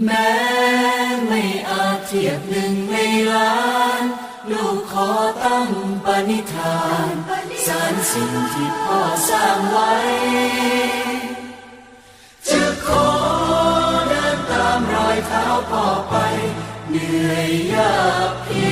แม้ไม่อาจเทียบหนึ่งในล้าน ลูกขอตั้งปณิธานสารสิ่งที่พ่อสร้างไว้ จะขอเดินตามรอยเท้าพ่อไป เหนื่อยยากเพียง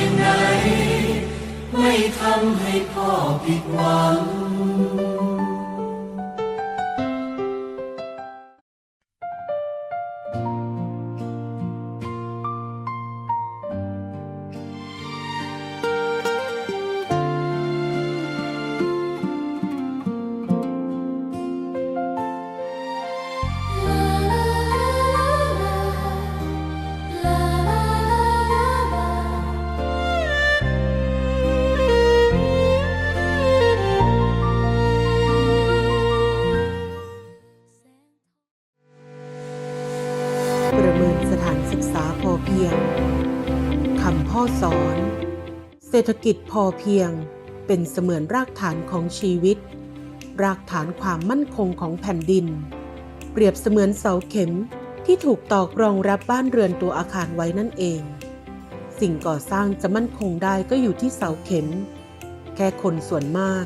รษฐกิจพอเพียง เป็นเสมือนรากฐานของชีวิต รากฐานความมั่นคงของแผ่นดิน เปรียบเสมือนเสาเข็มที่ถูกตอกรองรับบ้านเรือนตัวอาคารไว้นั่นเอง สิ่งก่อสร้างจะมั่นคงได้ก็อยู่ที่เสาเข็ม แค่คนส่วนมาก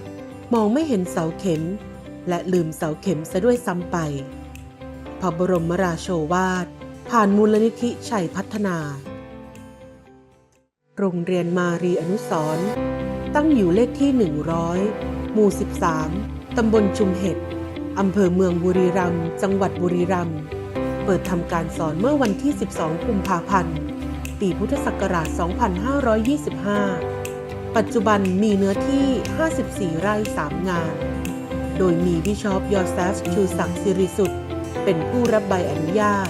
มองไม่เห็นเสาเข็ม และลืมเสาเข็มซะด้วยซ้ำไป พระบรมราโชวาทผ่านมูลนิธิชัยพัฒนา โรงเรียนมารีอนุสร์ตั้งอยู่เลขที่ 100 หมู่ 13 ตำบลชุมเห็ดอำเภอเมืองบุรีรัมย์ จังหวัดบุรีรัมย์ เปิดทำการสอนเมื่อวันที่ 12 กุมภาพันธ์ ปีพุทธศักราช 2525 ปัจจุบันมีเนื้อที่ 54 ไร่ 3 งาน โดยมีบิชอปยอร์แซฟชูศักดิ์สิริสุทธ์เป็นผู้รับใบอนุญาต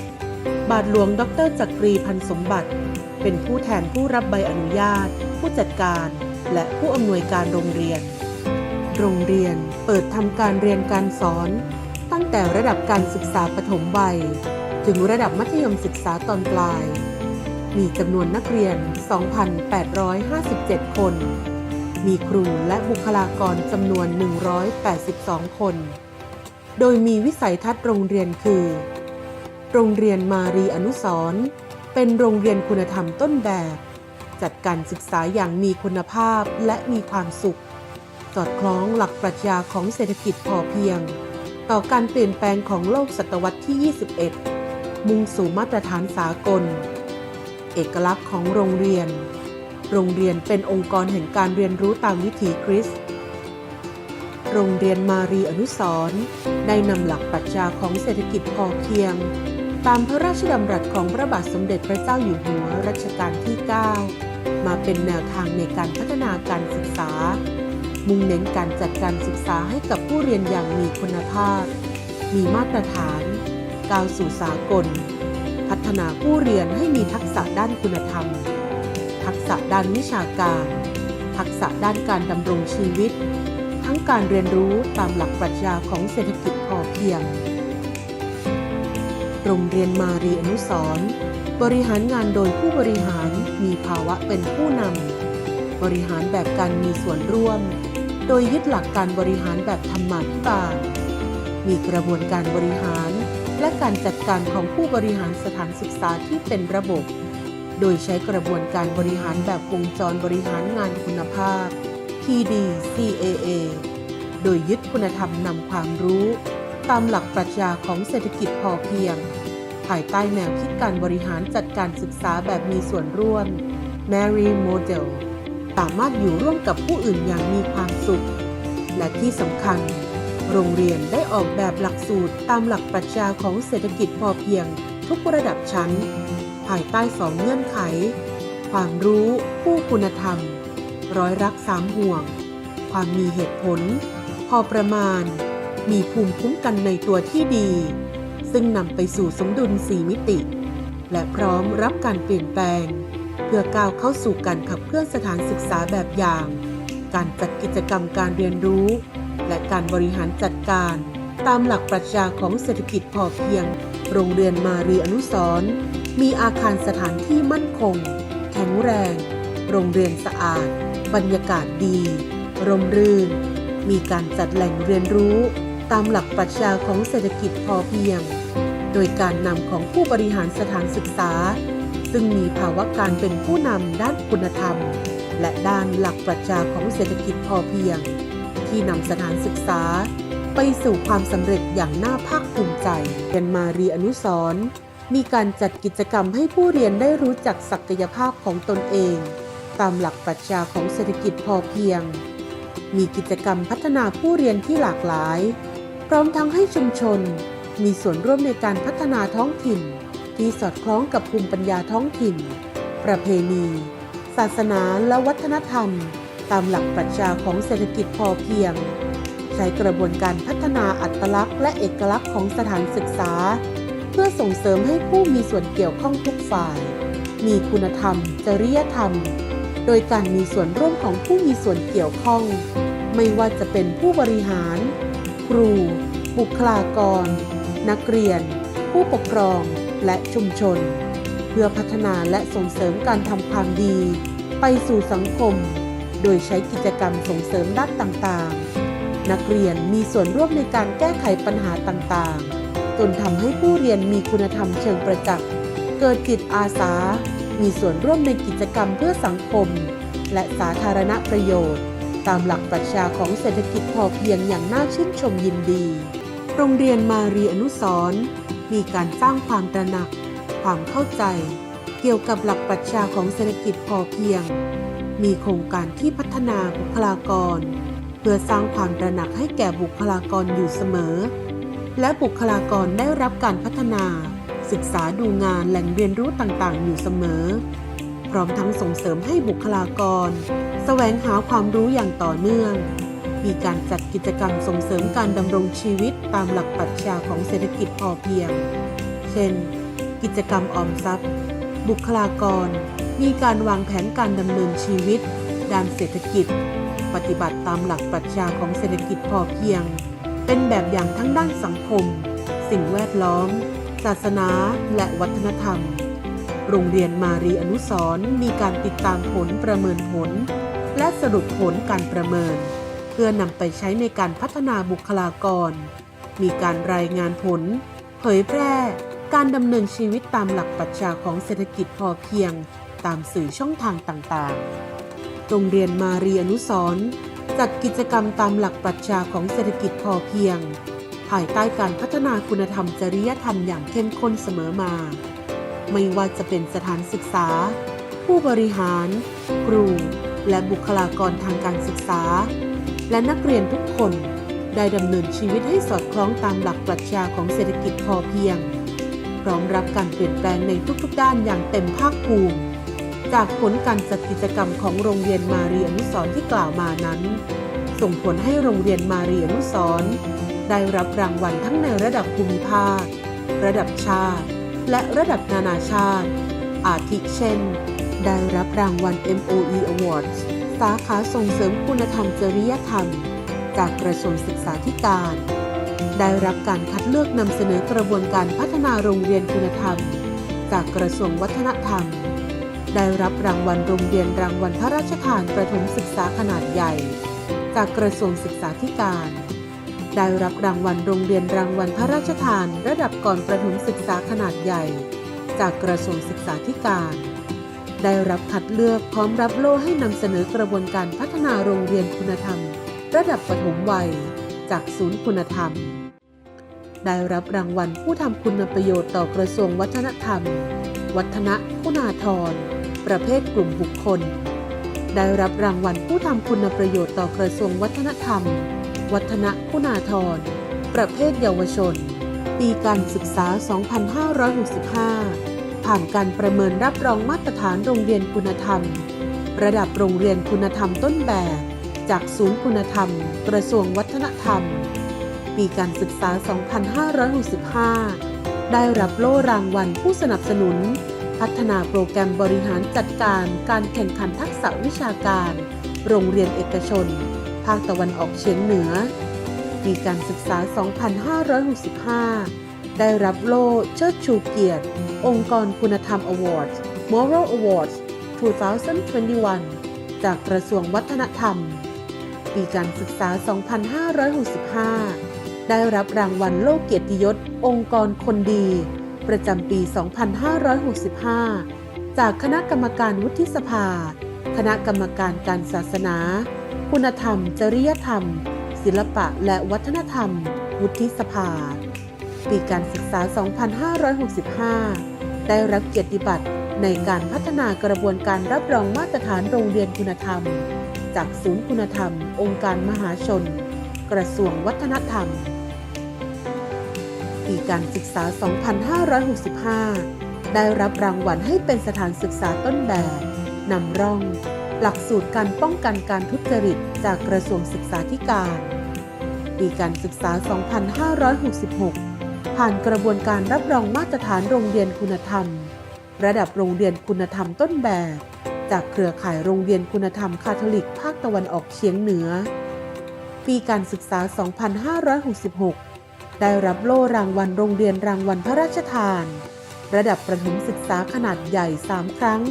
บาทหลวงดรจักรีพันสมบัติ เป็นผู้แทนผู้รับใบอนุญาต ผู้จัดการ และผู้อำนวยการโรงเรียน โรงเรียนเปิดทำการเรียนการสอน ตั้งแต่ระดับการศึกษาปฐมวัย ถึงระดับมัธยมศึกษาตอนปลาย มีจำนวนนักเรียน 2,857 คน มีครูและบุคลากรจำนวน 182 คน โดยมีวิสัยทัศน์โรงเรียนคือ โรงเรียนมารีอนุสรณ์ เป็นโรงเรียนคุณธรรมต้นแบบ จัดการศึกษาอย่างมีคุณภาพและมีความสุข สอดคล้องหลักปรัชญาของเศรษฐกิจพอเพียง ต่อการเปลี่ยนแปลงของโลกศตวรรษที่ 21 มุ่งสู่มาตรฐานสากล เอกลักษณ์ของโรงเรียน โรงเรียนเป็นองค์กรแห่งการเรียนรู้ตามวิถีคริสต์โรงเรียนมารีอนุสรณ์ได้นำหลักปรัชญาของเศรษฐกิจพอเพียง ตามพระราชดำรัสของพระบาทสมเด็จพระเจ้าอยู่หัวรัชกาลที่ 9 มาเป็นแนวทางในการพัฒนาการศึกษา มุ่งเน้นการจัดการศึกษาให้กับผู้เรียนอย่างมีคุณภาพ มีมาตรฐาน ก้าวสู่สากล พัฒนาผู้เรียนให้มีทักษะด้านคุณธรรม ทักษะด้านวิชาการ ทักษะด้านการดำรงชีวิต ทั้งการเรียนรู้ตามหลักปรัชญาของเศรษฐกิจพอเพียง โรงเรียนมารีอนุสรบริหารงานโดยผู้บริหารมีภาวะเป็นผู้นำ บริหารแบบการมีส่วนร่วม โดยยึดหลักการบริหารแบบธรรมาภิบาล มีกระบวนการบริหารและการจัดการของผู้บริหารสถานศึกษาที่เป็นระบบ โดยใช้กระบวนการบริหารแบบวงจรบริหารงานคุณภาพ PDCAA โดยยึดคุณธรรมนำความรู้ ตามหลักปรัชญาของเศรษฐกิจพอเพียง ภายใต้แนวคิดการบริหารจัดการศึกษาแบบมีส่วนร่วม Mary Model สามารถอยู่ร่วมกับผู้อื่นอย่างมีความสุข และที่สำคัญ โรงเรียนได้ออกแบบหลักสูตรตามหลักปรัชญาของเศรษฐกิจพอเพียง ทุกระดับชั้น ภายใต้สองเงื่อนไข ความรู้ผู้คุณธรรม ร้อยรักสามห่วง ความมีเหตุผล พอประมาณ มีภูมิคุ้มกันในตัวที่ดี ซึ่งนำไปสู่สมดุลสีมิติ และพร้อมรับการเปลี่ยนแปลง เพื่อก้าวเข้าสู่การขับเคลื่อนสถานศึกษาแบบอย่าง การจัดกิจกรรมการเรียนรู้ และการบริหารจัดการ ตามหลักปรัชญาของเศรษฐกิจพอเพียง โรงเรียนมารีอนุสรณ์มีอาคารสถานที่มั่นคง แข็งแรง โรงเรียนสะอาด บรรยากาศดี ร่มรื่น มีการจัดแหล่งเรียนรู้ ตามหลักปรัชญาของเศรษฐกิจพอเพียง โดยการนำของผู้บริหารสถานศึกษา ซึ่งมีภาวะการเป็นผู้นำด้านคุณธรรม และด้านหลักปรัชญาของเศรษฐกิจพอเพียง ที่นำสถานศึกษา ไปสู่ความสำเร็จอย่างน่าภาคภูมิใจเรียนมารีอนุสร์มีการจัดกิจกรรมให้ผู้เรียนได้รู้จักศักยภาพของตนเอง ตามหลักปรัชญาของเศรษฐกิจพอเพียง มีกิจกรรมพัฒนาผู้เรียนที่หลากหลาย พร้อมทั้งให้ชุมชน มีส่วนร่วมในการพัฒนาท้องถิ่น ที่สอดคล้องกับภูมิปัญญาท้องถิ่น ประเพณี ศาสนาและวัฒนธรรม ตามหลักปรัชญาของเศรษฐกิจพอเพียง ใช้กระบวนการพัฒนาอัตลักษณ์และเอกลักษณ์ของสถานศึกษา เพื่อส่งเสริมให้ผู้มีส่วนเกี่ยวข้องทุกฝ่าย มีคุณธรรม จริยธรรม โดยการมีส่วนร่วมของผู้มีส่วนเกี่ยวข้อง ไม่ว่าจะเป็นผู้บริหาร ครู บุคลากร นักเรียน ผู้ปกครองและชุมชน เพื่อพัฒนาและส่งเสริมการทำความดี ไปสู่สังคม โดยใช้กิจกรรมส่งเสริมด้านต่างๆ นักเรียนมีส่วนร่วมในการแก้ไขปัญหาต่างๆ จนทำให้ผู้เรียนมีคุณธรรมเชิงประจักษ์ เกิดจิตอาสา มีส่วนร่วมในกิจกรรมเพื่อสังคม และสาธารณประโยชน์ ตามหลักปรัชญาของเศรษฐกิจพอเพียงอย่างน่าชื่นชมยินดี โรงเรียนมารีอนุสรณ์มีการสร้างความตระหนัก ความเข้าใจ เกี่ยวกับหลักปรัชญาของเศรษฐกิจพอเพียง มีโครงการที่พัฒนาบุคลากร เพื่อสร้างความตระหนักให้แก่บุคลากรอยู่เสมอ และบุคลากรได้รับการพัฒนา ศึกษาดูงานแหล่งเรียนรู้ต่างๆ อยู่เสมอ พร้อมทั้งส่งเสริมให้บุคลากร แสวงหาความรู้อย่างต่อเนื่อง มีการจัดกิจกรรมส่งเสริมการดำรงชีวิตตามหลักปรัชญาของเศรษฐกิจพอเพียง เช่น กิจกรรมออมทรัพย์ บุคลากร มีการวางแผนการดำเนินชีวิต ด้านเศรษฐกิจ ปฏิบัติตามหลักปรัชญาของเศรษฐกิจพอเพียง เป็นแบบอย่างทั้งด้านสังคม สิ่งแวดล้อม ศาสนา และวัฒนธรรมโรงเรียนมารีอนุสรณ์มีการติดตามผลประเมินผล และสรุปผลการประเมิน เพื่อนำไปใช้ในการพัฒนาบุคลากร มีการรายงานผล เผยแพร่ การดำเนินชีวิตตามหลักปรัชญาของเศรษฐกิจพอเพียง ตามสื่อช่องทางต่างๆ โรงเรียนมารีอนุสรณ์จัดกิจกรรมตามหลักปรัชญาของเศรษฐกิจพอเพียง ภายใต้การพัฒนาคุณธรรมจริยธรรมอย่างเข้มข้นเสมอมา ไม่ว่าจะเป็นสถานศึกษา ผู้บริหาร ครู และบุคลากรทางการศึกษา และนักเรียนทุกคนได้ดำเนินชีวิตให้สอดคล้องตามหลักปรัชญาของเศรษฐกิจพอเพียง พร้อมรับการเปลี่ยนแปลงในทุกๆด้านอย่างเต็มภาคภูมิ จากผลการจัดกิจกรรมของโรงเรียนมาเรีอนุสรณ์ที่กล่าวมานั้น ส่งผลให้โรงเรียนมาเรีอนุสรณ์ได้รับรางวัลทั้งในระดับภูมิภาค ระดับชาติ และระดับนานาชาติ อาทิเช่น ได้รับรางวัล MOE Awards สาขาส่งเสริมคุณธรรมจริยธรรม จากกระทรวงศึกษาธิการ ได้รับการคัดเลือกนำเสนอกระบวนการพัฒนาโรงเรียนคุณธรรม จากกระทรวงวัฒนธรรม ได้รับรางวัลโรงเรียนรางวัลพระราชทานประถมศึกษาขนาดใหญ่ จากกระทรวงศึกษาธิการ ได้รับรางวัลโรงเรียนรางวัลพระราชทาน ระดับก่อนประถมศึกษาขนาดใหญ่ จากกระทรวงศึกษาธิการ ได้รับคัดเลือกพร้อมรับโล่ให้นำเสนอกระบวนการพัฒนาโรงเรียนคุณธรรม ระดับปฐมวัย จากศูนย์คุณธรรม ได้รับรางวัลผู้ทำคุณประโยชน์ต่อกระทรวงวัฒนธรรม วัฒนคุณาธรประเภทกลุ่มบุคคล ได้รับรางวัลผู้ทำคุณประโยชน์ต่อกระทรวงวัฒนธรรม วัฒนคุณาธรประเภทเยาวชน ปีการศึกษา 2565 ผ่านการประเมินรับรองมาตรฐานโรงเรียนคุณธรรม ระดับโรงเรียนคุณธรรมต้นแบบ จากศูนย์คุณธรรม กระทรวงวัฒนธรรม ปีการศึกษา 2565 ได้รับโล่รางวัลผู้สนับสนุน พัฒนาโปรแกรมบริหารจัดการการแข่งขันทักษะวิชาการ โรงเรียนเอกชน ภาคตะวันออกเฉียงเหนือ ปีการศึกษา 2565 ได้รับโล่เชิดชูเกียรติ องค์กรคุณธรรม Awards Moral Awards 2021 จากกระทรวงวัฒนธรรม ปีการศึกษา 2565 ได้รับรางวัลโลกเกียรติยศ องค์กรคนดี ประจำปี 2565 จากคณะกรรมการวุฒิสภา คณะกรรมการการศาสนา คุณธรรม จริยธรรม ศิลปะและวัฒนธรรม วุฒิสภา ปีการศึกษา 2565 ได้รับเกียรติบัตรในการพัฒนากระบวนการรับรองมาตรฐานโรงเรียนคุณธรรม จากศูนย์คุณธรรม องค์การมหาชน กระทรวงวัฒนธรรม ปีการศึกษา 2565 ได้รับรางวัลให้เป็นสถานศึกษาต้นแบบนำร่อง หลักสูตรการป้องกันการทุจริตจากกระทรวงศึกษาธิการ ปีการศึกษา 2566 ผ่านกระบวนการรับรองมาตรฐานโรงเรียนคุณธรรม ระดับโรงเรียนคุณธรรมต้นแบบ จากเครือข่ายโรงเรียนคุณธรรมคาทอลิกภาคตะวันออกเฉียงเหนือ ปีการศึกษา 2566 ได้รับโล่รางวัลโรงเรียนรางวัลพระราชทาน ระดับประถมศึกษาขนาดใหญ่ 3 ครั้ง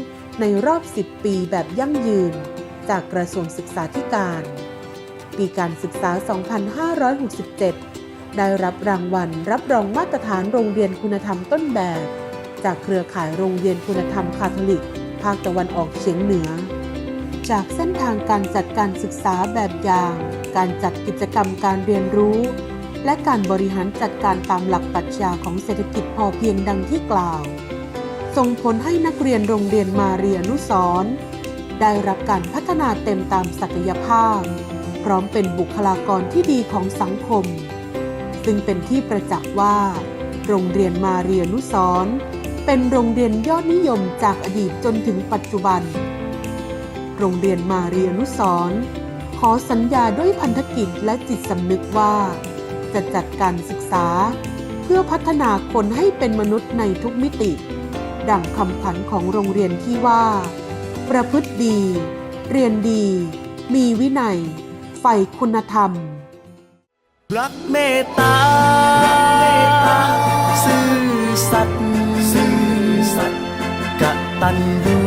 ในรอบ 10 ปีแบบยั่งยืน จากกระทรวงศึกษาธิการ ปีการศึกษา 2567 ได้รับรางวัลรับรองมาตรฐานโรงเรียนคุณธรรมต้นแบบ จากเครือข่ายโรงเรียนคุณธรรมคาทอลิก ภาคตะวันออกเฉียงเหนือ จากเส้นทางการจัดการศึกษาแบบอย่าง การจัดกิจกรรมการเรียนรู้ และการบริหารจัดการตามหลักปรัชญาของเศรษฐกิจพอเพียงดังที่กล่าว ส่งผลให้นักเรียนโรงเรียนมาเรียนุสรได้รับการพัฒนาเต็มตามศักยภาพ พร้อมเป็นบุคลากรที่ดีของสังคม ซึ่งเป็นที่ประจักษ์ว่า โรงเรียนมาเรียนุสรณ์เป็นโรงเรียนยอดนิยมจากอดีตจนถึงปัจจุบัน โรงเรียนมาเรียนุสรณ์ขอสัญญาด้วยพันธกิจและจิตสำนึกว่า จะจัดการศึกษา เพื่อพัฒนาคนให้เป็นมนุษย์ในทุกมิติ ดังคำขวัญของโรงเรียนที่ว่า ประพฤติดี เรียนดี มีวินัย ใฝ่คุณธรรม รักเมตตาซื่อสัตย์ซื่อสัตย์กตัญญู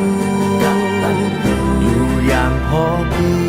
อยู่อย่างพอเพียง